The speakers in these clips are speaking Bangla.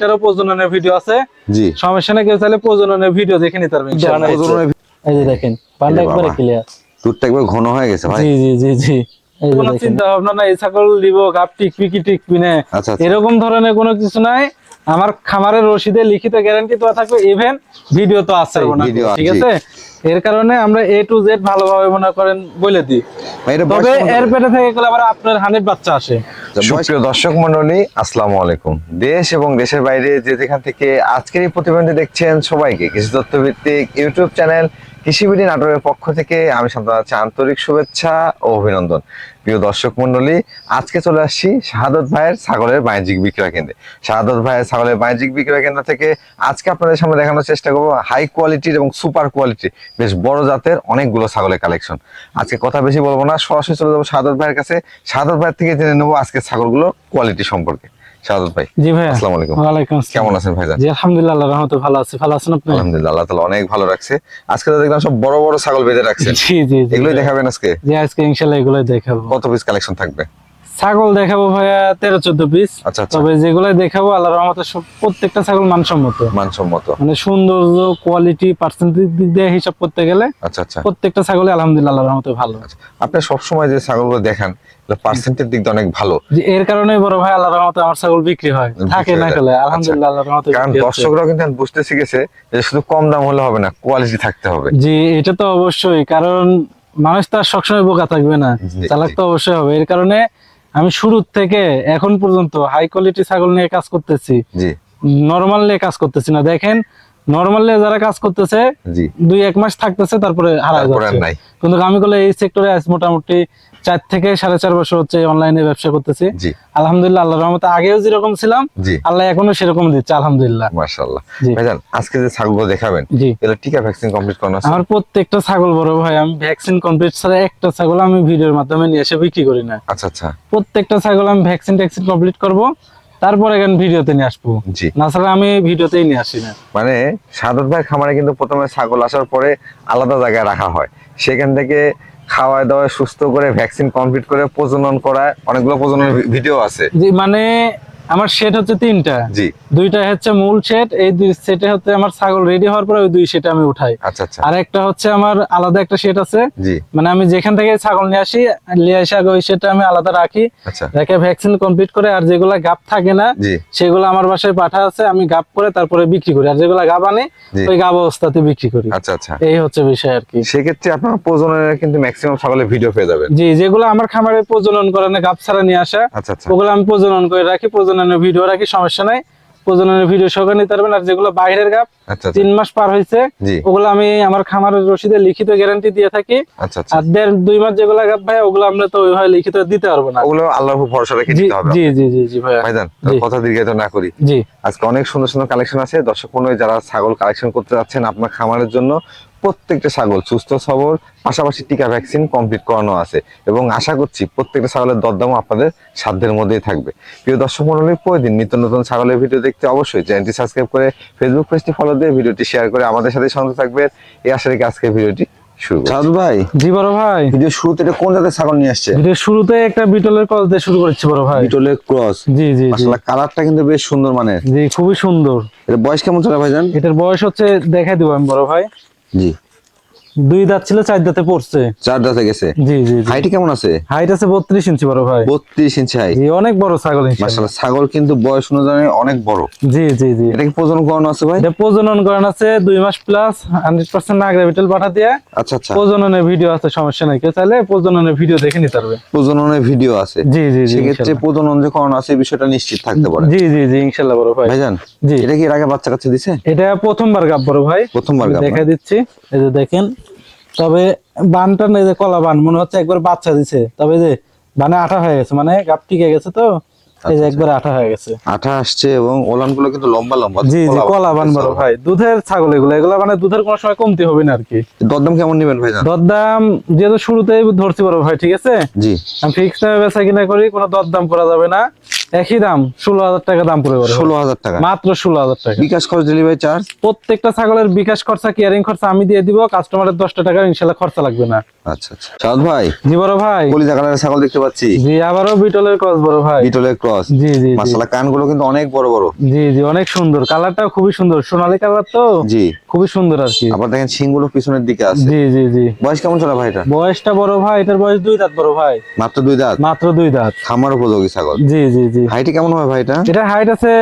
এটারও প্রজননের ভিডিও আছে। জি। সমস্যা নেই কেউ চাইলে প্রজননের ভিডিও দেখে নিতে পারবেন এই যে দেখেন পান্ডা একবার ক্লিয়ার দুধটা একবার ঘন হয়ে গেছে ভাই। জি জি জি জি। কোনো চিন্তা ভাবনা নাই ছাগল দিব গাপ টিকবি কি টিকবি না আচ্ছা আচ্ছা। এরকম ধরনের কোনো কিছু নাই। আমার খামারের রশিদে লিখিত গ্যারান্টি তো থাকবে ইভেন ভিডিও তো আছে। ঠিক আছে। এর কারণে আমরা এ টু জেড ভালোভাবে মনে করেন বলে দিই। তবে এর পেটে থেকে গেলে আবার আপনার হানির বাচ্চা আসে। সুপ্রিয় দর্শক মন্ডলী আসসালামু আলাইকুম। দেশ এবং দেশের বাইরে যে যেখান থেকে আজকের এই প্রতিবেদনটি দেখছেন সবাইকে কৃষি তথ্য ভিত্তিক ইউটিউব চ্যানেল কৃষিবিডি নাটোরের পক্ষ থেকে আমি সন্তান আন্তরিক শুভেচ্ছা ও অভিনন্দন। প্রিয় দর্শক মন্ডলী আজকে চলে আসছি শাহাদত ভাইয়ের ছাগলের বাণিজ্যিক বিক্রয় কেন্দ্রে। শাহাদত ভাইয়ের ছাগলের বাণিজ্যিক বিক্রয় কেন্দ্র থেকে আজকে আপনাদের সামনে দেখানোর চেষ্টা করব হাই কোয়ালিটির এবং সুপার কোয়ালিটি বেশ বড় জাতের অনেকগুলো ছাগলের কালেকশন আজকে কথা বেশি বলব না, সরাসরি চলে যাব শাহাদত ভাইয়ের কাছে। শাহাদত ভাইয়ের থেকে জেনে নেব আজকে ছাগলগুলো কোয়ালিটি সম্পর্কে। শাহাদত ভাই জি ভাই আসসালামু আলাইকুম। ওয়ালাইকুম আসসালাম। কেমন আছেন ভাইজান? জি আলহামদুলিল্লাহ আল্লাহর রহমতে ভালো আছি। ভালো আছেন আপনি? আলহামদুলিল্লাহ আল্লাহ অনেক ভালো রাখছে। আজকে তো দেখলাম সব বড় বড় ছাগল বেঁধে রাখছেন। জি জি জি। এগুলোই দেখাবেন আজকে? জি আজকে ইনশাআল্লাহ এগুলোই দেখাবো। কত পিস কালেকশন থাকবে? ছাগল দেখাবো ভাইয়া তেরো চোদ্দ পিস আচ্ছা আচ্ছা। তবে যেগুলাই দেখাবো আল্লাহর রহমতে সব প্রত্যেকটা ছাগল মানসম্মত। মানসম্মত। মানে সৌন্দর্য কোয়ালিটি পার্সেন্টেজ দিক দিয়ে হিসাব করতে গেলে আচ্ছা আচ্ছা। প্রত্যেকটা ছাগল আলহামদুলিল্লাহ আল্লাহর রহমতে ভালো। আপনি সবসময় যে ছাগলগুলো দেখান পার্সেন্টের দিক দিয়ে অনেক ভালো। এর কারণে বড় ভাই আল্লাহর রহমতে আমার ছাগল বিক্রি হয়। থাকে না যায়। গেলে আলহামদুলিল্লাহ আল্লাহর রহমতে কারণ বিক্রি কিন্তু বুঝতে শিখেছে যে শুধু কম দাম হলে হবে না কোয়ালিটি থাকতে হবে। জি এটা তো অবশ্যই কারণ মানুষ তো আর সবসময় বোকা থাকবে না। চালাক তো অবশ্যই হবে। এর কারণে আমি শুরুর থেকে এখন পর্যন্ত হাই কোয়ালিটি ছাগল নিয়ে কাজ করতেছি। জি। নর্মাল নিয়ে কাজ করতেছি না। দেখেন নরমালি যারা কাজ করতেছে দুই এক মাস থাকতেছে তারপরে হারা যাচ্ছে। কিন্তু আমি বলে এই সেক্টরে মোটামুটি চার থেকে সাড়ে চার বছর হচ্ছে অনলাইনে ব্যবসা করতেছি। আলহামদুলিল্লাহ আল্লাহর রহমতে আগেও যেরকম ছিলাম আল্লাহ এখনও সেরকম দিচ্ছে আলহামদুলিল্লাহ। মাশাআল্লাহ। ভাইজান আজকে যে ছাগলগুলো দেখাবেন এগুলো টিকা ভ্যাকসিন কমপ্লিট করানো আছে? আমার প্রত্যেকটা ছাগল বড় ভাই আমি ভ্যাকসিন কমপ্লিট ছাড়া একটা ছাগল আমি ভিডিওর মাধ্যমে নিয়ে এসে বিক্রি করি না। আচ্ছা আচ্ছা। প্রত্যেকটা ছাগল আমি ভ্যাকসিন ট্যাকসিন কমপ্লিট করব তারপরে এখানে ভিডিওতে নিয়ে আসব। জি। না ছাড়া আমি ভিডিওতেই নিয়ে আসি না। মানে সাদত ভাই খামারে কিন্তু প্রথমে ছাগল আসার পরে আলাদা জায়গায় রাখা হয়। সেখান থেকে খাওয়ায় দাওয়ায় সুস্থ করে ভ্যাকসিন কমপ্লিট করে প্রজনন করায় অনেকগুলো প্রজনন ভিডিও আছে। মানে আমার সেট হচ্ছে তিনটা। জি। দুইটা হচ্ছে মূল সেট এই দুই সেটে হচ্ছে আমার ছাগল রেডি হওয়ার পরে ওই দুই সেটে আমি উঠাই। আচ্ছা আচ্ছা। আর একটা হচ্ছে আমার আলাদা একটা সেট আছে। জি। মানে আমি যেখান থেকে ছাগল নিয়ে আসি নিয়ে এসে আগে ওই সেটটা আমি আলাদা রাখি। আচ্ছা। রেখে ভ্যাকসিন কমপ্লিট করে আর যেগুলা গাপ থাকে না জি। সেগুলো আমার বাসায় পাঠা আছে আমি গাপ করে তারপরে বিক্রি করি। আর যেগুলো গাব আনি। ওই গাব অবস্থাতে বিক্রি করি। আচ্ছা আচ্ছা। এই হচ্ছে বিষয় আর কি। সেক্ষেত্রে আপনার প্রজননের কিন্তু ম্যাক্সিমাম ছাগলের ভিডিও পেয়ে যাবেন। জি যেগুলো আমার খামারে প্রজনন করে না গাপ ছাড়া নিয়ে আসা আচ্ছা আচ্ছা। ওগুলো আমি প্রজনন করে রাখি। প্রজননের ভিডিও রাখি সমস্যা নাই। প্রজননের ভিডিও সহকারে নিতে পারবেন। আর যেগুলো বাইরের গাপ আচ্ছা আচ্ছা। তিন মাস পার হয়েছে ওগুলো আমি আমার খামারের রসিদে লিখিত গ্যারান্টি দিয়ে থাকি। আচ্ছা আর দেড় দুই মাস যেগুলো গাপ ভাই ওগুলো আমরা তো ওইভাবে লিখিত দিতে পারব না। ওগুলো আল্লাহর উপর ভরসা রেখে জি দিতে হবে জি জি জি জি ভাইজান কথা দীর্ঘায়িত না করি। জি। আজকে অনেক সুন্দর সুন্দর কালেকশন আছে। দর্শক যারা ছাগল কালেকশন করতে যাচ্ছেন আপনার খামারের জন্য প্রত্যেকটা ছাগল সুস্থ সবল পাশাপাশি টিকা ভ্যাকসিন কমপ্লিট করানো আছে। এবং আশা করছি প্রত্যেকটা ছাগলের দরদামও আপনাদের সাধ্যের মধ্যেই থাকবে। প্রিয় দর্শক মন্ডলী প্রতিদিন নিত্য নতুন ছাগলের ভিডিও দেখতে অবশ্যই চ্যানেলটি সাবস্ক্রাইব করে ফেসবুক পেজটি ফলো দিয়ে ভিডিওটি শেয়ার করে আমাদের সাথে সঙ্গে থাকবেন। এই আশা রেখে আজকে ভিডিওটি শুরু করছি। ভাই জি বড় ভাই। ভিডিও শুরুতে এটা কোন জাতের ছাগল নিয়ে আসছে? ভিডিও শুরুতে একটা বিটলের কল দিয়ে শুরু করেছি বড় ভাই। বিটলের ক্রস জি জি জি। আসলে কালারটা কিন্তু বেশ সুন্দর মানের। জি খুবই সুন্দর। এর বয়স কেমন চলে ভাইজান? এটার বয়স হচ্ছে দেখাই দিব আমি বড় ভাই। জি দুই দাঁত ছিল চার দাঁতে পড়ছে। চার দাঁতে গেছে? জি জি হাইট কেমন আছে? হাইট আছে বত্রিশ ইঞ্চি বড় ভাই। বত্রিশ ইঞ্চি হাইট জি অনেক বড় ছাগল ইনশাআল্লাহ। মাসাল্লাহ ছাগল কিন্তু বয়স অনুযায়ী অনেক বড়। জি জি জি। এটা কি প্রজনন করানো আছে ভাই? এটা প্রজনন করান আছে দুই মাস plus hundred percent Nagra Beetal পাঠা দিয়ে। আচ্ছা আচ্ছা। প্রজননের ভিডিও আছে সমস্যা নাই। কেউ চাইলে প্রজননের ভিডিও দেখে নিতে পারবে। প্রজননের ভিডিও আছে। জি জি জি সেক্ষেত্রে প্রজনন যে করানো আছে বিষয়টা নিশ্চিত থাকতে পারে। জি জি জি ইনশাল্লাহ বড় ভাই। ভাইজান জি। এটা কি এর আগে বাচ্চা কাচ্চা দিছে? এটা প্রথমবার গাব বড় ভাই। প্রথমবার গাব দেখা দিচ্ছি। এই যে দেখেন তবে বানটা নেই যে কলা বান মনে হচ্ছে একবার বাচ্চা দিছে। তবে যে বানে আঠা হয়ে গেছে মানে গাপ টিকে গেছে তো এই যে একবার আঠা হয়ে গেছে। আঠা আসছে এবং ওলানগুলো কিন্তু লম্বা লম্বা জি জি কলা বান। বড় ভাই। দুধের ছাগল এগুলো এগুলো মানে দুধের কোনো সময় কমতি হবে না আর কি। দরদাম কেমন নেবেন ভাইজান দরদাম যেহেতু শুরুতেই ধরছি বড় ভাই ঠিক আছে? জি। আমি ফিক্স দামে বেচা কিনা করি কোনো দরদাম করা যাবে না। একই দাম ষোলো হাজার টাকা দাম পড়ে ষোলো হাজার টাকা। মাত্র ষোলো হাজার টাকা। বিকাশ খরচ ডেলিভারি চার্জ প্রত্যেকটা ছাগলের বিকাশ খরচা কেয়ারিং খরচা আমি দিয়ে দিব কাস্টমারের দশটা টাকা ইনশাল্লাহ খরচা লাগবে না। আচ্ছা আচ্ছা। সাদ ভাই? জি বড় ভাই। কলিজা কালারের ছাগল দেখতে পাচ্ছি। জি আবারও বিটলের ক্রস বড় ভাই। বিটলের ক্রস জি জি জি। কানগুলো কিন্তু অনেক বড় বড়। জি জি অনেক সুন্দর। কালারটাও খুবই সুন্দর। সোনালী কালার তো? জি। খুবই সুন্দর আর কি। আবার দেখেন শিংগুলো পিছনের দিকে আছে। জি জি জি। বয়স কেমন চলে ভাই এটা? বয়সটা বড় ভাই এটার বয়স দুই দাঁত বড় ভাই। মাত্র দুই দাঁত? মাত্র দুই দাঁত। খামার উপযোগী ছাগল। জি জি জি। হাইটে কেমন ভাই এটা? এটা হাইট আছে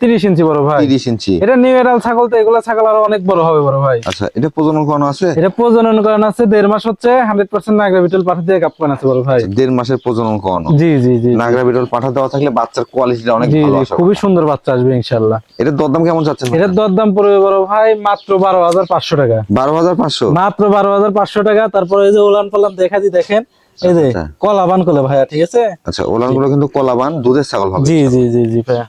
তিরিশ ইঞ্চি বড় ভাই। তিরিশ ইঞ্চি। এটা নিউ এডাল ছাগল তো এগুলা ছাগল আরও অনেক বড় হবে বড় ভাই। আচ্ছা এটা প্রজনন করানো আছে? এটা প্রজনন করানো আছে দেড় মাস হচ্ছে হান্ড্রেড পার্সেন্ট নাগরা বিটল পাঠা দিয়ে কাপ আছে বড় ভাই। দেড় মাসের প্রজনন করানো। জি জি জি নাগরা বিটল পাঠা দেওয়া থাকলে বাচ্চার কোয়ালিটিটা অনেক ভালো জি আসে। খুবই সুন্দর বাচ্চা আসবে ইনশাল্লাহ এটার দরদাম কেমন যাচ্ছে এটার দরদাম পড়বে বড় ভাই মাত্র বারো হাজার পাঁচশো টাকা। বারো হাজার পাঁচশো? মাত্র বারো হাজার পাঁচশো টাকা তারপরে এই যে উলান পালান দেখা দি দেখেন। এই যে কলাবান কলা ভাইয়া ঠিক আছে? আচ্ছা ওলানগুলো কিন্তু কলাবান দুধের ছাগল হবে জি জি জি জি ভাইয়া।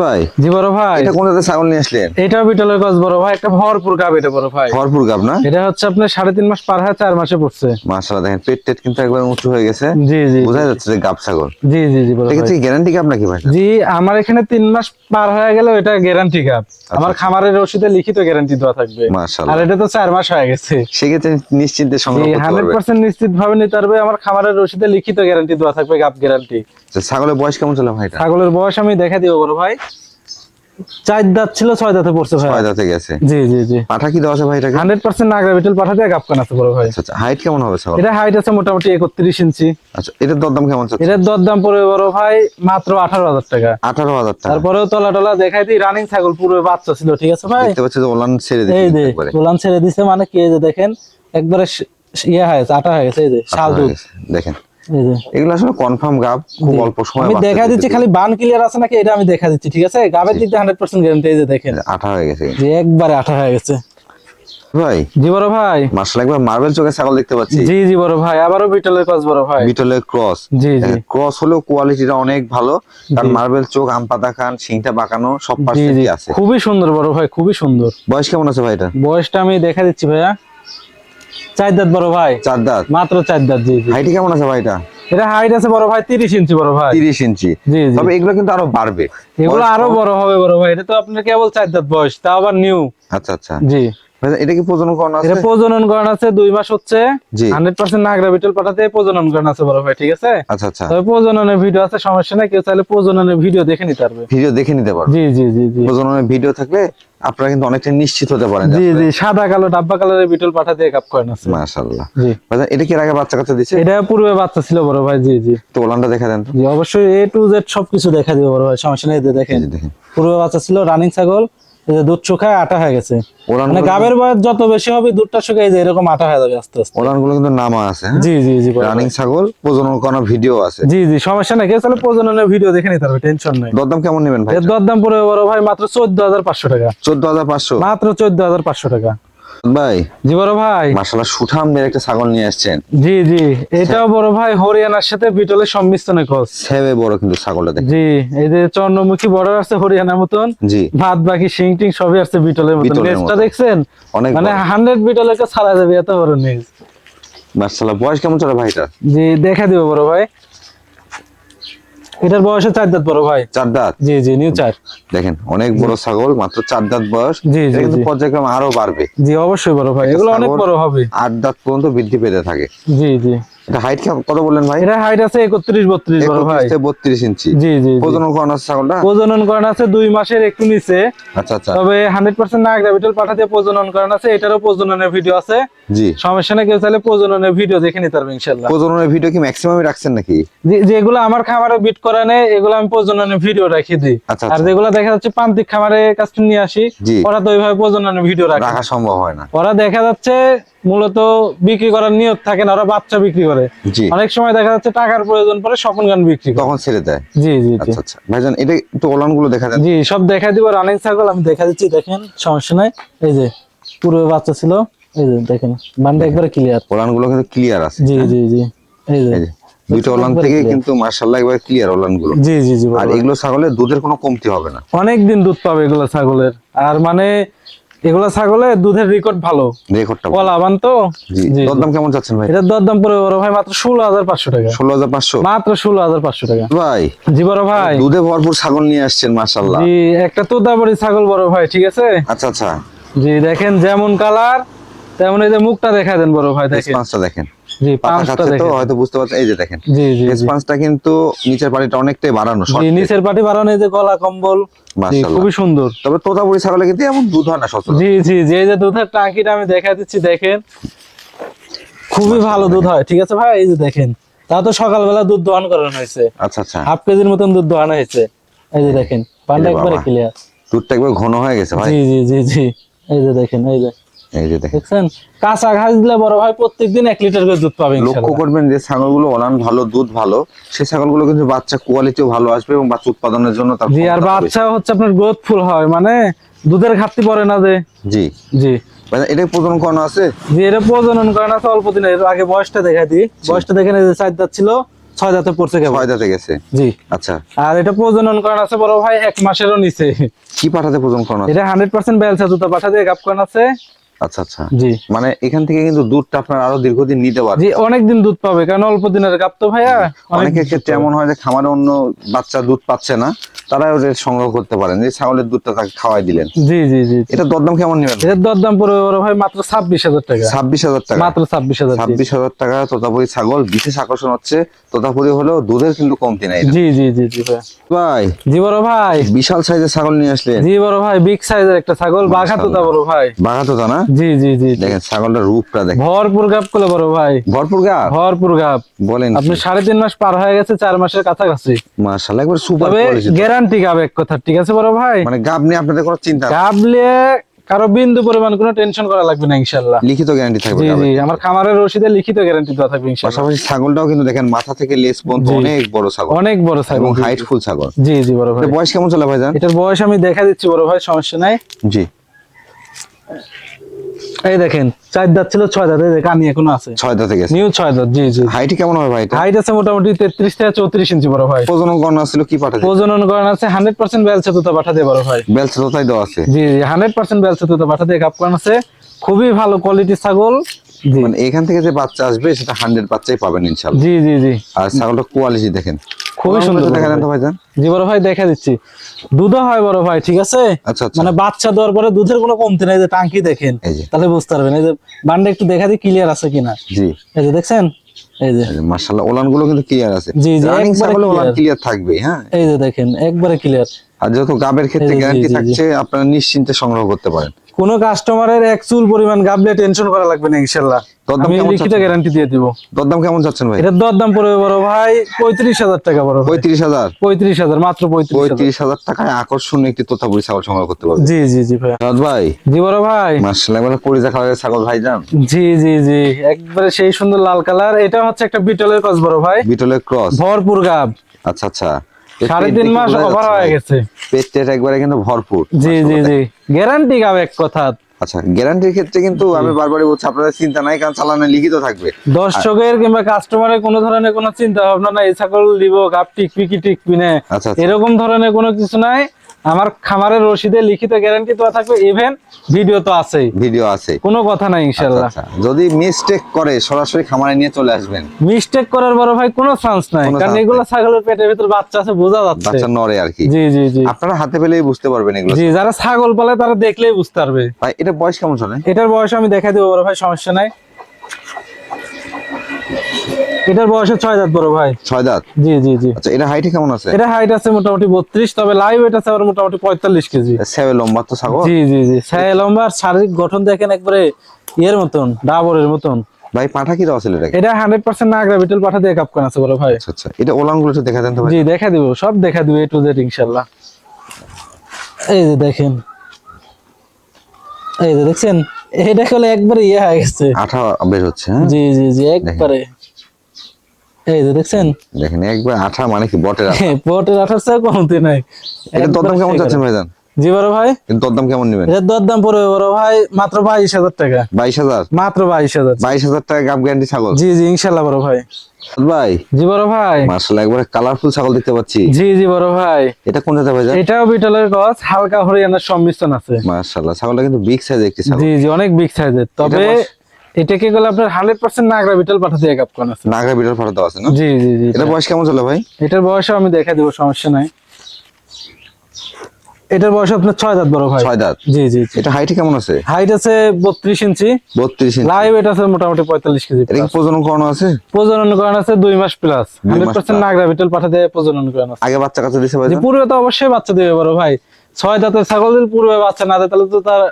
ভাই জি বড় ভাই। এটা কোন জাতের ছাগল নিয়ে আসলেন? এটা বিটলের গছ বড় ভাই একটা ভরপুর গাব এটা বড় ভাই। ভরপুর গাব না? এটা হচ্ছে আপনার সাড়ে তিন মাস পার হয় চার মাসে পড়ছে। মাশাআল্লাহ দেখেন পেট টেট কিন্তু একবার উঁচু হয়ে গেছে। জি জি বোঝা যাচ্ছে যে গাব ছাগল। জি জি জি বড় ভাই। গ্যারান্টি গাব নাকি ভাই? জি আমার এখানে তিন মাস পার হয়ে গেলে এটা গ্যারান্টি কাপ আমার খামারের ওষুধে লিখিত গ্যারান্টি দেওয়া থাকবে। আর এটা তো চার মাস হয়ে গেছে। সেক্ষেত্রে নিশ্চিন্তে সংগ্রহ করতে হান্ড্রেড পারবে। পার্সেন্ট নিশ্চিত ভাবে নিতে পারবে। আমার খামারের ওষুধে লিখিত গ্যারান্টি দেওয়া থাকবে গাপ গ্যারান্টি আচ্ছা, ছাগলের বয়স কেমন চলে ভাই ছাগলের বয়স আমি দেখা দিব বড় ভাই? চার দাঁত ছিল ছয় দাঁতে পড়ছে ভাই। ছয় দাঁতে গেছে। জি জি জি। পাঠা কি দেওয়া আছে ভাই এটাকে? হান্ড্রেড পার্সেন্ট নাগরা বিটল গাপ কান আছে বড় ভাই। আচ্ছা আচ্ছা হাইট কেমন হবে ছাগল? এটা হাইট আছে মোটামুটি একত্রিশ ইঞ্চি। আচ্ছা এটার দরদাম কেমন চাচ্ছে? এটার দরদাম পড়বে বড় ভাই মাত্র আঠারো হাজার টাকা। আঠারো হাজার টাকা। তারপরেও তলা টলা দেখাই দিই রানিং ছাগল পুরো বাচ্চা ছিল ঠিক আছে ভাই? দেখতে পাচ্ছি যে ওলান ছেড়ে একবারে। গোলাম ছেড়ে দিছে মানে কি যে দেখেন একবারে ইয়ে হয়েছে আটা হয়ে গেছে এই যে শাল দুধ। দেখেন। এগুলো আসলে কনফার্ম গাব খুব অল্প সময় আমি দেখা দিচ্ছি খালি বান ক্লিয়ার আছে নাকি? এটা আমি দেখা দিচ্ছি ঠিক আছে? গাবের দিক দিয়ে হান্ড্রেড পার্সেন্ট গ্যারান্টি এই যে দেখেন। আঠা হয়ে গেছে। যে একবারে আঠা হয়ে গেছে। ভাই জি বড় ভাই। একবার মার্বেল চোখে ছাগল দেখতে পাচ্ছি। জি জি বড় ভাই আবারও বিটলের কাজ বড় ভাই। বিটলের ক্রস জি জি। ক্রস হলেও কোয়ালিটিটা অনেক ভালো কারণ মার্বেল চোখ আম পাতা খান শিংটা বাঁকানো সব পার্সেন্টই আছে। খুবই সুন্দর বড় ভাই খুবই সুন্দর। বয়স কেমন আছে ভাই এটা? বয়সটা আমি দেখা দিচ্ছি ভাইয়া। চার দাঁত বড় ভাই। চার দাঁত? মাত্র চার দাঁত জি হাইট কেমন আছে ভাইটা এটা? হাইট আছে বড় ভাই তিরিশ ইঞ্চি বড় ভাই। তিরিশ ইঞ্চি। জি জি। তবে এগুলো কিন্তু আরও বাড়বে। এগুলো আরও বড় হবে বড় ভাই। এটা তো আপনার কেবল চার দাঁত বয়স তা আবার নিউ আচ্ছা আচ্ছা। জি। এটা কি প্রজনন করানো আছে? এটা প্রজনন করান আছে দুই মাস হচ্ছে। জি। হান্ড্রেড পার্সেন্ট নাগরা বিটল পাঠাতে প্রজনন করান আছে বড় ভাই ঠিক আছে? আচ্ছা আচ্ছা। তবে প্রজননের ভিডিও আছে সমস্যা নাই কেউ চাইলে প্রজননের ভিডিও দেখে নিতে পারবে। ভিডিও দেখে নিতে পারো জি জি জি জি। প্রজননের ভিডিও থাকলে আপনারা কিন্তু অনেকটা নিশ্চিত হতে পারেন জি জি সাদা কালো ডাব্বা কালারের বিটল পাঠা দিয়ে কাপ করেন আছে। মাশাআল্লাহ। জি। এটা কি আগে বাচ্চা কাচ্চা দিছে এটা পূর্বে বাচ্চা ছিল বড় ভাই জি জি। তো ওলানটা দেখা দেন জি অবশ্যই এ টু জেড সবকিছু দেখা দিবে বড় ভাই সমস্যা নেই দেখেন। পূর্বে বাচ্চা ছিল রানিং ছাগল এই যে দুধ শুকায় আটা হয়ে গেছে। মানে গাবের বয়স যত বেশি হবে দুধটা শুকায় যে এরকম আটা হয়ে যাবে আস্তে আস্তে। ওলানগুলো কিন্তু নামা আছে হ্যাঁ? জি জি জি রানিং ছাগল প্রজনন কোনো ভিডিও আছে। জি জি সমস্যা নাই। তাহলে প্রজননের ভিডিও দেখে নিতে হবে টেনশন নাই। দরদাম কেমন নেবেন ভাই? এর দরদাম পড়ে বড় ভাই মাত্র চোদ্দ হাজার পাঁচশো টাকা। চোদ্দ হাজার পাঁচশো? মাত্র চোদ্দ হাজার পাঁচশো টাকা। ভাই? জি বড় ভাই। মার্শাল্লাহ সুঠামদের একটা ছাগল নিয়ে আসছেন। জি জি। এটাও বড় ভাই হরিয়ানার সাথে বিটলের সেবে বড় কিন্তু ছাগলটা দেখেন। জি এই যে চন্দ্রমুখী বর্ডার আছে হরিয়ানার মতন জি। ভাত বাকি শিং টিং সবই আছে বিটলের মতন। নেজটা দেখছেন? অনেক মানে হান্ড্রেড বিটলের ছাড়া যাবে এত বড় নেজ মার্শাল্লাহ বয়স কেমন চলে ভাইটা জি দেখা দিব বড় ভাই। এটার বয়সে চার দাঁত বড় ভাই। চার দাঁত? জি জি নিউ চার। দেখেন অনেক বড় ছাগল মাত্র চার দাঁত বয়স। জি, জি, কিন্তু পর্যায়ক্রমে আরও বাড়বে। জি অবশ্যই বড় ভাই। এগুলো অনেক বড় হবে। আট দাঁত পর্যন্ত বৃদ্ধি পেতে থাকে। জি জি। এটা হাইট কত বললেন ভাই? এটা হাইট আছে একত্রিশ বত্রিশ বড় ভাই। বত্রিশ ইঞ্চি। জি জি জি। প্রজনন করানো আছে ছাগলটা? প্রজনন করান আছে দুই মাসের একটু নিচে। আচ্ছা আচ্ছা। তবে হান্ড্রেড পার্সেন্ট নাগরা বিটল পাঠাতে প্রজনন করান আছে এটারও প্রজননের ভিডিও আছে। জি। সমস্যা নেই কেউ চাইলে প্রজননের ভিডিও দেখে নিতে পারবে ইনশাল্লাহ প্রজননের ভিডিও কি ম্যাক্সিমামই রাখছেন নাকি? যেগুলো আমার খামারে বিট করানে এগুলো আমি প্রজননের ভিডিও রাখি দিই। আচ্ছা, আর আচ্ছা। যেগুলো দেখা যাচ্ছে প্রান্তিক খামারে কাছ থেকে নিয়ে আসি ওরা তো ওইভাবে প্রজননের ভিডিও রাখে রাখা সম্ভব হয় না। ওরা দেখা যাচ্ছে মূলত বিক্রি করার নিয়ত থাকে না ওরা বাচ্চা বিক্রি করে। অনেক সময় দেখা যাচ্ছে টাকার প্রয়োজন পরে স্বপন গান বিক্রি তখন ছেড়ে দেয়? জি জি আচ্ছা আচ্ছা। ভাইজান এটা একটু ওলানগুলো দেখা দেন জি সব দেখা দিব রানিং ছাগল আমি দেখা দিচ্ছি দেখেন সমস্যা নাই। এই যে পুরো বাচ্চা ছিল এই যে দেখেন বান্ডা একবারে ক্লিয়ার ওলানগুলো কিন্তু ক্লিয়ার আছে জি জি জি। এই যে দুইটা ওলান থেকে কিন্তু মার্শাল্লাহ একবার ক্লিয়ার ওলানগুলো জি জি জি আর এগুলো ছাগলের দুধের কোনো কমতি হবে না। অনেক দিন দুধ পাবে এগুলো ছাগলের। আর মানে এগুলা ছাগলের দুধের রেকর্ড ভালো। রেকর্ডটা তো? দরদাম কেমন চাচ্ছেন ভাই? এটা দরদাম পড়বে বড় ভাই মাত্র ষোলো হাজার পাঁচশো টাকা। ষোলো হাজার পাঁচশো? মাত্র ষোলো হাজার পাঁচশো টাকা। ভাই জি বড় ভাই। দুধে ভরপুর ছাগল নিয়ে আসছেন মাশাল্লাহ জি একটা তোতাবাড়ি ছাগল বড় ভাই ঠিক আছে? আচ্ছা আচ্ছা। জি দেখেন যেমন কালার তেমন এই যে মুখটা দেখা দেন বড় ভাই দেখেন। দেখেন। জি পাতা খাচ্ছে তো হয়তো বুঝতে পারছেন। এই যে দেখেন জি জি জি। কিন্তু নিচের পানিটা অনেকটাই বাড়ানো জি নিচের পাটি বাড়ানো এই যে গলা কম্বল খুবই সুন্দর। তবে তোতাপুরি ছাগলে কিন্তু এমন দুধ হয় না সচরাচর। জি জি যে যে দুধের টাঙ্কিটা আমি দেখা দিচ্ছি দেখেন। খুবই ভালো দুধ হয় ঠিক আছে ভাই? এই যে দেখেন তা তো সকালবেলা দুধ দোয়ান করানো হয়েছে। আচ্ছা আচ্ছা। হাফ কেজির মতন দুধ দোয়ানো হয়েছে। এই যে দেখেন পান্ডা একবারে ক্লিয়ার দুধটা একবার ঘন হয়ে গেছে ভাই। জি জি জি জি। এই যে দেখেন এই যে। এই যে দেখেন। কাঁচা ঘাস দিলে বড় ভাই প্রত্যেকদিন এক লিটার করে দুধ পাবে লক্ষ্য করবেন যে ছাগলগুলো অলান ভালো দুধ ভালো সেই ছাগলগুলো কিন্তু বাচ্চা কোয়ালিটিও ভালো আসবে এবং বাচ্চা উৎপাদনের জন্য তার জি আর বাচ্চা হচ্ছে আপনার গ্রোথ ফুল হয় মানে দুধের ঘাটতি পড়ে না যে। জি। জি। এটা প্রজনন করানো আছে? জি এটা প্রজনন করে না তো অল্প দিনের। আগে বয়সটা দেখা দিই। বয়সটা দেখেন যে চার দাঁত ছিল ছয় দাঁতে পড়ছে কেবল। ছয় দাঁতে গেছে। জি। আচ্ছা। আর এটা প্রজনন করানো আছে বড় ভাই এক মাসেরও নিচে। কি পাঠাতে প্রজনন করানো এটা হান্ড্রেড পার্সেন্ট ব্যালসা দুটো পাঠা দিয়ে গাপ করানো আছে। আচ্ছা আচ্ছা। জি। মানে এখান থেকে কিন্তু দুধটা আপনার আরও দীর্ঘদিন নিতে পারবে জি অনেকদিন দুধ পাবে কারণ অল্প দিনের গাপ তো ভাইয়া। অনেক অনেকের ক্ষেত্রে এমন হয় যে খামারে অন্য বাচ্চা দুধ পাচ্ছে না। তারা ওদের সংগ্রহ করতে পারেন যে ছাগলের দুধটা তাকে খাওয়াই দিলেন। জি জি জি। এটা দরদাম কেমন নেবেন? এটার দরদাম বড় ভাই মাত্র ছাব্বিশ হাজার টাকা। ছাব্বিশ হাজার টাকা। মাত্র ছাব্বিশ হাজার। ছাব্বিশ হাজার টাকা তোতাপুরি ছাগল বিশেষ আকর্ষণ হচ্ছে তোতাপুরি হলেও দুধের কিন্তু কমতি নাই জি জি জি জি ভাই। জি বড় ভাই। বিশাল সাইজের ছাগল নিয়ে আসলেন। জি বড় ভাই বিগ সাইজের একটা ছাগল বাঘা তোতা বড় ভাই। বাঘা তোতা না? জি জি জি। দেখেন ছাগলটার রূপটা দেখেন। ভরপুর গাপ করলে বড় ভাই। ভরপুর গা ভরপুর গাপ বলেন আপনি সাড়ে তিন মাস পার হয়ে গেছে চার মাসের কাছাকাছি। মাশাআল্লাহ একবার সুপার কোয়ালিটি গ্যারান্টি গাব এক কথা ঠিক আছে বড় ভাই? মানে গাব নিয়ে আপনাদের কোনো চিন্তা। গাবলে কারও বিন্দু পরিমাণ কোনো টেনশন করা লাগবে না ইনশাল্লাহ। লিখিত গ্যারান্টি থাকবে জি জি আমার খামারের রসিদে লিখিত গ্যারান্টি দেওয়া থাকবে ইনশাল্লাহ। পাশাপাশি ছাগলটাও কিন্তু দেখেন মাথা থেকে লেস পর্যন্ত অনেক বড় ছাগল। অনেক বড় ছাগল এবং হাইট ফুল ছাগল। জি জি বড় ভাই। এটা বয়স কেমন চলে ভাইজান? এটার বয়স আমি দেখা দিচ্ছি বড় ভাই সমস্যা নাই। জি। এই দেখেন চার দাঁত ছিল ছয় দাঁত এই কানি এখনও আছে। ছয় দাঁতে গেছে। নিউ ছয় দাঁত জি জি। হাইট কেমন হবে ভাই হাইট আছে মোটামুটি তেত্রিশ থেকে চৌত্রিশ ইঞ্চি বড় ভাই প্রজনন ছিল কি পাঠাতে প্রজনন আছে হান্ড্রেড পার্সেন্ট বেলছে তুতা পাঠা দিয়ে বড় ভাই। বেলস তোতাই দেওয়া আছে। জি জি হান্ড্রেড পার্সেন্ট বেলছে তুতা পাঠা দিয়ে গাপ করান আছে। খুবই ভালো কোয়ালিটি ছাগল। মানে এখান থেকে যে বাচ্চা আসবে সেটা হান্ড্রেড বাচ্চাই পাবেন ইনশাল্লাহ। জি জি জি। আর ছাগলটা কোয়ালিটি দেখেন। খুবই সুন্দর দেখা দেন তো ভাই। ভাইজান। জি বড় ভাই দেখা দিচ্ছি। দুধও হয় বড় ভাই ঠিক আছে? আচ্ছা আচ্ছা। মানে বাচ্চা দেওয়ার পরে দুধের কোনো কমতি নাই যে টাঙ্কি দেখেন তাহলে বুঝতে পারবেন। এই যে বান্ডে একটু দেখা দিই ক্লিয়ার আছে কিনা? জি। এই যে দেখছেন? এই যে। মাশাআল্লাহ ওলানগুলো কিন্তু ক্লিয়ার আছে। জি, জি, একবারে ওলান ক্লিয়ার থাকবে হ্যাঁ? এই যে দেখেন একবারে ক্লিয়ার আর গাবের ক্ষেত্রে গ্যারান্টি। থাকছে আপনারা নিশ্চিন্তে সংগ্রহ করতে পারেন। কোন কাস্টমারের এক চুল পরিমাণ গাবলে টেনশন করা লাগবে না ইনশাল্লাহ। দরদাম আমি কেমন লিখিত গ্যারান্টি দিয়ে দিব। দরদাম কেমন চাচ্ছেন ভাই? এটার দরদাম পড়বে বড় ভাই পঁয়ত্রিশ হাজার টাকা বড় পঁয়ত্রিশ হাজার? পঁয়ত্রিশ হাজার মাত্র পঁয়ত্রিশ হাজার। টাকায় আকর্ষণীয় একটি তোতাপুরি ছাগল সংগ্রহ করতে পারবে জি জি জি ভাই। ভাই। জি বড় ভাই। মাশাআল্লাহ একবার পরিচা খাওয়া ছাগল ভাই যান। জি জি জি। একবারে সেই সুন্দর লাল কালার। এটা হচ্ছে একটা বিটলের ক্রস বড় ভাই। বিটলের ক্রস ভরপুর গাব। আচ্ছা আচ্ছা। সাড়ে তিন মাস ওভার হয়ে গেছে। একবারে কিন্তু ভরপুর। জি জি জি। গ্যারান্টি গাব এক কথা। আচ্ছা গ্যারান্টির ক্ষেত্রে কিন্তু আমি বারবারই বলছি আপনাদের চিন্তা নাই কারণ চালানে লিখিত থাকবে। দর্শকের কিংবা কাস্টমারের কোনো ধরনের কোনো চিন্তা ভাবনা নাই এই ছাগল দিব গাপ টিকবি কি টিকবি না আচ্ছা আচ্ছা। এরকম ধরনের কোনো কিছু নাই। আমার খামারের রসিদে লিখিত গ্যারান্টি তো থাকবে ইভেন ভিডিও তো আছেই। ভিডিও আছে কোনো কথা নাই আচ্ছা, ইনশাল্লাহ আচ্ছা। যদি মিস্টেক করে সরাসরি খামারে নিয়ে চলে আসবেন। মিস্টেক করার বড় ভাই কোনো চান্স নাই কারণ এগুলো ছাগলের পেটের ভিতর বাচ্চা আছে বোঝা যাচ্ছে। বাচ্চা নড়ে আর কি। জি জি জি। আপনারা হাতে পেলেই বুঝতে পারবেন এগুলো। জি যারা ছাগল পালে তারা দেখলেই বুঝতে পারবে। ভাই এটা বয়স কেমন চলে? এটার বয়স আমি দেখাই দিব বড় ভাই সমস্যা নাই। এটার বয়সে ছয় দাঁত বড় ভাই। ছয় দাঁত? জি জি জি। আচ্ছা এটা হাইটে কেমন আছে? এটা হাইট আছে মোটামুটি বত্রিশ তবে লাইভ এটা আছে মোটামুটি পঁয়তাল্লিশ কেজি। সেভে লম্বা তো ছাগল? জি জি জি। ছায়া লম্বা আর শারীরিক গঠন দেখেন একবারে ইয়ের মতন ডাবরের মতন। ভাই পাঠা কি দেওয়া ছিল এটা হান্ড্রেড পার্সেন্ট নাগরা বিটল পাঠা দিয়ে কাপ আছে বড় ভাই। আচ্ছা আচ্ছা। এটা ওলানগুলো একটু দেখা দেন তো ভাই। জি দেখা দিব। সব দেখা দিব এ টু জেড ইনশাল্লাহ এই যে দেখেন। এই যে দেখছেন? এটা হলে একবারে ইয়ে হয়ে গেছে। আঠা বের হচ্ছে হ্যাঁ? জি জি জি একবারে। এই যে দেখছেন? দেখেন একবার আঠা মানে কি বটের আঠা? বটের আঠার চেয়ে কমতে নাই। এটা দরদাম কেমন যাচ্ছে ভাইজান? জি বড় ভাই। দরদাম কেমন নেবেন? এটার দরদাম পড়বে বড় ভাই মাত্র বাইশ হাজার টাকা। বাইশ হাজার? মাত্র বাইশ হাজার। বাইশ হাজার টাকা গাব গ্যারান্টি ছাগল? জি জি ইনশাল্লাহ বড় ভাই। ভাই। জি বড় ভাই। মার্শাল্লাহ একবারে কালারফুল ছাগল দেখতে পাচ্ছি। জি জি বড় ভাই। এটা কোন জায়গায় ভাই এটাও বিটলের গছ হালকা হরিয়ানার সম্মিশ্রণ আছে। মার্শাল্লাহ ছাগলটা কিন্তু বিগ সাইজ একটি ছাগল। জি জি অনেক বিগ সাইজের তবে এটাকে গেলে আপনার হান্ড্রেড পার্সেন্ট নাগরা বিটল পাঠাতে এক আপ আছে? নাগরা ফাটা দেওয়া আছে না? জি জি জি এটা বয়স কেমন চলে ভাই? এটার বয়সও আমি দেখা দিব সমস্যা নাই। এটার বয়স আপনার ছয় দাঁত বড় ভাই। ছয় দাঁত। জি জি এটা হাইট কেমন আছে? হাইট আছে বত্রিশ ইঞ্চি। বত্রিশ ইঞ্চি। লাইভ এটা আছে মোটামুটি পঁয়তাল্লিশ কেজি প্রজনন করানো আছে? প্রজনন করানো আছে দুই মাস plus hundred percent. Nagra Beetal পাঠাতে প্রজনন করানো আছে। আগে বাচ্চা কাছে দিছে ভাই পূর্বে তো অবশ্যই বাচ্চা দেবে বড় ভাই। ছয় দাঁতের ছাগল যদি পূর্বে বাচ্চা না দেয় তাহলে তো তার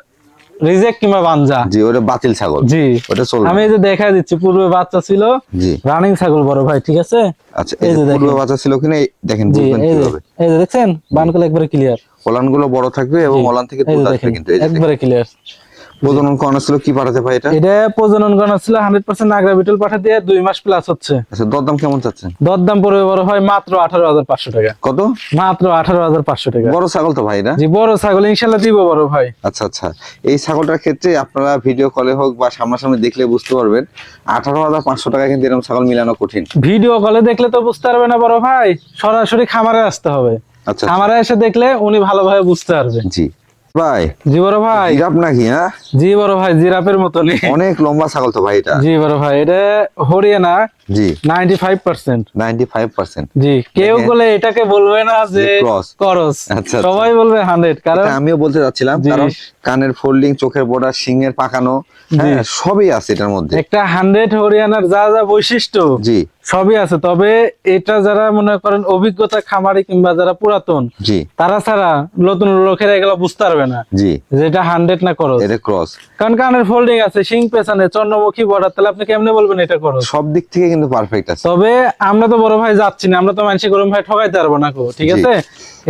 রিজেক্ট কিংবা বাঞ্জা। জি ওটা বাতিল ছাগল। জি। ওটা চলবে। আমি এই যে দেখা দিচ্ছি পূর্বে বাচ্চা ছিল জি। রানিং ছাগল বড় ভাই ঠিক আছে? আচ্ছা এই যে। পূর্বে বাচ্চা ছিল কিনা দেখেন বুঝবেন কীভাবে। এই যে দেখছেন? বানগুলো একবারে ক্লিয়ার ওলানগুলো বড় থাকবে এবং ওলান থেকে দুধ আসবে কিন্তু একবারে ক্লিয়ার প্রজনন ছিল কি পাঠাতে ভাই এটা? এটা প্রজনন ছিল হান্ড্রেড পার্সেন্ট নাগরা বিটল পাঠা দিয়ে দুই মাস প্লাস হচ্ছে। আচ্ছা দরদাম কেমন চাচ্ছেন? দরদাম পড়বে বড় হয় মাত্র আঠারো হাজার পাঁচশো টাকা। কত? মাত্র আঠারো হাজার পাঁচশো টাকা। বড় ছাগল তো ভাই না? জি বড় ছাগল ইনশাল্লাহ দিব বড় ভাই। আচ্ছা আচ্ছা। এই ছাগলটার ক্ষেত্রে আপনারা ভিডিও কলে হোক বা সামনাসামনি দেখলে বুঝতে পারবেন আঠারো হাজার পাঁচশো টাকা কিন্তু এরকম ছাগল মিলানো কঠিন। ভিডিও কলে দেখলে তো বুঝতে পারবে না বড় ভাই সরাসরি খামারে আসতে হবে। আচ্ছা খামারে এসে দেখলে উনি ভালোভাবে বুঝতে পারবেন জি। ভাই? জি বড় ভাই। জিরাপ নাকি হ্যাঁ? জি বড় ভাই জিরাপের মতনই। অনেক লম্বা ছাগল তো ভাই এটা। জি বড় ভাই এটা হরিয়ানা। জি। Ninety five percent ninety five percent জি কেউ বলে এটাকে বলবে না যে। করস আচ্ছা, আচ্ছা। সবাই বলবে হান্ড্রেড কারণ আমিও বলতে চাচ্ছিলাম জি। কারণ কানের ফোল্ডিং চোখের বর্ডার সিংহের পাকানো হ্যাঁ সবই আছে এটার মধ্যে। একটা হান্ড্রেড হরিয়ানার যা যা বৈশিষ্ট্য জি। সবই আছে। তবে এটা যারা মনে করেন অভিজ্ঞতা খামারি কিংবা যারা পুরাতন জি। তারা ছাড়া নতুন লোকেরা এগুলো বুঝতে পারবে না জি। যেটা হান্ড্রেড না করো এটা ক্রস কারণ কানের ফোল্ডিং আছে সিং পেছনে চন্দ্রমুখী বর্ডার তাহলে আপনি কেমনে বলবেন এটা করো সব দিক থেকে কিন্তু পারফেক্ট আছে। তবে আমরা তো বড় ভাই যাচ্ছি না আমরা তো মানুষের গরম ভাই ঠকাইতে পারব না ঠিক আছে?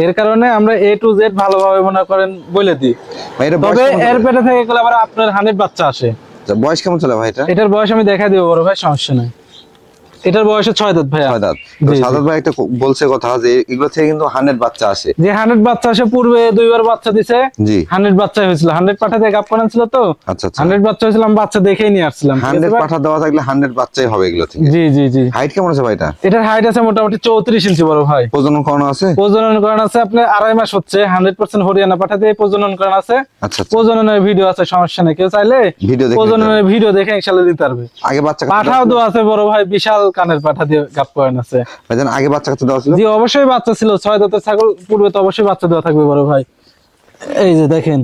এর কারণে আমরা এ টু জেড ভালোভাবে মনে করেন বলে দিই। তবে এর পেটে থেকে গেলে আবার আপনার হানের বাচ্চা আসে। আচ্ছা, বয়স কেমন চলে ভাই এটা? এটার বয়স আমি দেখা দিব বড় ভাই সমস্যা নাই। এটার বয়সে ছয় দাঁত ভাইয়া। ছয় দাঁত। সাদাত ভাই একটা বলছে কথা যে এগুলো থেকে কিন্তু হান্ড্রেড বাচ্চা আসে। যে হান্ড্রেড বাচ্চা আসে পূর্বে দুইবার বাচ্চা দিছে জি। হান্ড্রেড বাচ্চা হয়েছিল। হান্ড্রেড পাঠা দিয়ে গাপ করান ছিল তো? আচ্ছা আচ্ছা। হান্ড্রেড বাচ্চা হয়েছিল আমি বাচ্চা দেখেই নিয়ে আসছিলাম। হান্ড্রেড পাঠা দেওয়া থাকলে হান্ড্রেড বাচ্চাই হবে এগুলো থেকে। জি জি জি। হাইট কেমন আছে ভাইটা? এটার হাইট আছে মোটামুটি চৌত্রিশ ইঞ্চি বড় ভাই। প্রজনন করানো আছে? প্রজনন করান আছে আপনার আড়াই মাস হচ্ছে। হান্ড্রেড পার্সেন্ট হরিয়ানা পাঠা দিয়ে প্রজনন করান আছে। আচ্ছা আচ্ছা। প্রজননের ভিডিও আছে সমস্যা নেই। কেউ চাইলে ভিডিও প্রজননের ভিডিও দেখে ইনশাল্লাহ দিতে পারবে। আগে বাচ্চা পাঠাও দেওয়া আছে বড় ভাই বিশাল কানের পাঠা দিয়ে গাপ করেন আছে? ভাইজান আগে বাচ্চা কাচ্চা দেওয়া ছিল? জি অবশ্যই বাচ্চা ছিল। ছয় দাঁতের ছাগল পূর্বে তো অবশ্যই বাচ্চা দেওয়া থাকবে বড় ভাই। এই যে দেখেন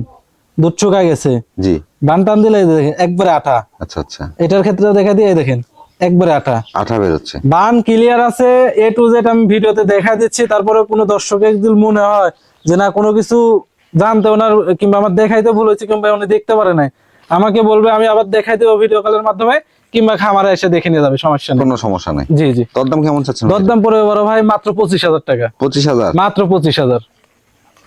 দুধ চুকায় গেছে। জি। বান টান দিলে দেখেন একবারে আঠা আচ্ছা আচ্ছা। এটার ক্ষেত্রে দেখা দিয়ে এই দেখেন একবারে আঠা আঠা বেরোচ্ছে। বান ক্লিয়ার আছে এ টু জেড আমি ভিডিওতে দেখা দিচ্ছি তারপরে কোনো দর্শকের যদি মনে হয় যে না কোনো কিছু জানতে ওনার কিংবা আমার দেখাইতে ভুল হয়েছে কিংবা উনি দেখতে পারে নাই। আমাকে বলবে আমি আবার দেখাই দেবো ভিডিও কলের মাধ্যমে কিংবা খামারে এসে দেখে নিয়ে যাবে সমস্যা নেই। কোনো সমস্যা নাই। জি জি। দরদাম কেমন চাচ্ছেন? দরদাম পড়বে বড় ভাই মাত্র পঁচিশ হাজার টাকা। পঁচিশ হাজার? মাত্র পঁচিশ হাজার।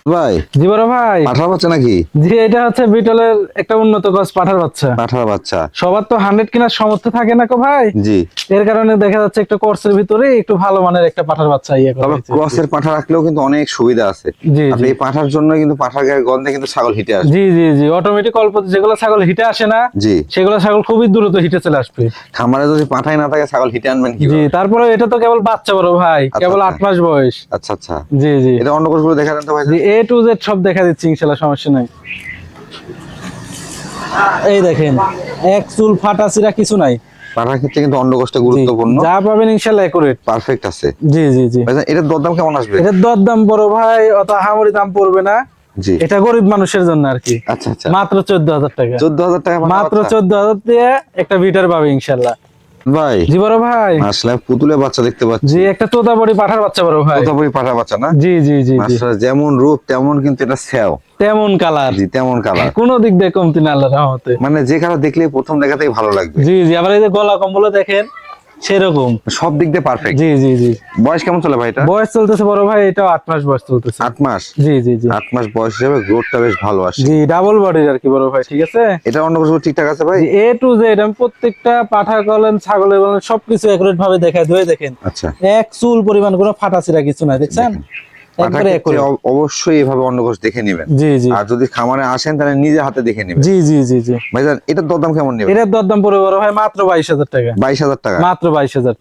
ভাই? জি বড় ভাই। পাঠার বাচ্চা নাকি? জি এটা হচ্ছে বিটলের একটা উন্নত গছ পাঠার বাচ্চা। পাঠার বাচ্চা। সবার তো হান্ড্রেড কেনার সামর্থ্য থাকে না কো ভাই। জি। এর কারণে দেখা যাচ্ছে একটা কোর্সের ভিতরে একটু ভালো মানের একটা পাঠার বাচ্চা ইয়ে তবে ক্রসের পাঠা রাখলেও কিন্তু অনেক সুবিধা আছে। আপনি এই পাঠার জন্য কিন্তু পাঠার গায়ের গন্ধে কিন্তু ছাগল হিটে আসবে। জি জি জি। অটোমেটিক অল্প যেগুলো ছাগল হিটে আসে না জি। সেগুলো ছাগল খুবই দ্রুত হিটে চলে আসবে। খামারে যদি পাঠাই না থাকে ছাগল হিটে আনবেন কি জি তারপরে এটা তো কেবল বাচ্চা বড় ভাই আচ্ছা, কেবল আচ্ছা। আট মাস বয়স। আচ্ছা আচ্ছা। জি জি। এটা অন্য কোষ দেখা দেন তো ভাই? এ টু জেড সব দেখা দিচ্ছি ইনশাল্লাহ সমস্যা নাই। এই দেখেন এক চুল ফাটা চিরা কিছু নাই। পাঠার ক্ষেত্রে কিন্তু অন্য গুরুত্বপূর্ণ। যা পাবেন ইনশাল্লাহ একুরেট পারফেক্ট আছে। জি জি জি। ভাইজান এটার দরদাম কেমন আসবে? এটার বড় ভাই অত হামরি দাম পড়বে না। জি। এটা গরিব মানুষের জন্য আর কি। আচ্ছা আচ্ছা। মাত্র চোদ্দ হাজার টাকা। চোদ্দ হাজার টাকা মাত্র বাচ্চা? চোদ্দ হাজার দিয়ে একটা ভিটার পাবে ইনশাল্লাহ। ভাই। জি বড় ভাই। আসলে পুতুলের বাচ্চা দেখতে পাচ্ছি। জি একটা তোতাবড়ি পাঠার বাচ্চা বড় ভাই। তোতাবড়ি পাঠার বাচ্চা না? জি জি জি যেমন রূপ তেমন কিন্তু এটা স্যাও তেমন কালার। জি তেমন কালার। কোন দিক দিয়ে কমতি না আল্লাহ রহমতে। মানে যে কালার দেখলে প্রথম দেখাতেই ভালো লাগবে। জি জি আবার এই যে গলা কম্বল দেখেন। সেরকম। সব দিক দিয়ে পারফেক্ট জি জি জি। বয়স কেমন চলে ভাই এটা? বয়স চলতেছে বড় ভাই এটা 8 মাস বয়স চলতেছে। 8 মাস? জি জি জি। 8 মাস বয়স হিসেবে গ্রোথটা বেশ ভালো আসে। জি ডাবল বডি আর কি বড় ভাই ঠিক আছে? এটা অন্য কিছু ঠিকঠাক আছে ভাই? এ টু জেড আমি প্রত্যেকটা পাঠা কলেন ছাগলের বলেন সবকিছু একুরেট ভাবে দেখায় ধরে দেখেন। আচ্ছা। এক চুল পরিমাণ কোনো ফাটা ছিড়া কিছু না দেখছেন? অবশ্যই এভাবে অন্নঘোষ দেখে নেবেন। জি জি। আর যদি খামারে আসেন তাহলে নিজে হাতে দেখে নেবেন। জি জি জি জি। ভাইজান এটার দরদাম কেমন নেবেন? এটার দরদাম পড়ে বড় ভাই মাত্র বাইশ হাজার টাকা। বাইশ হাজার টাকা। মাত্র বাইশ হাজার।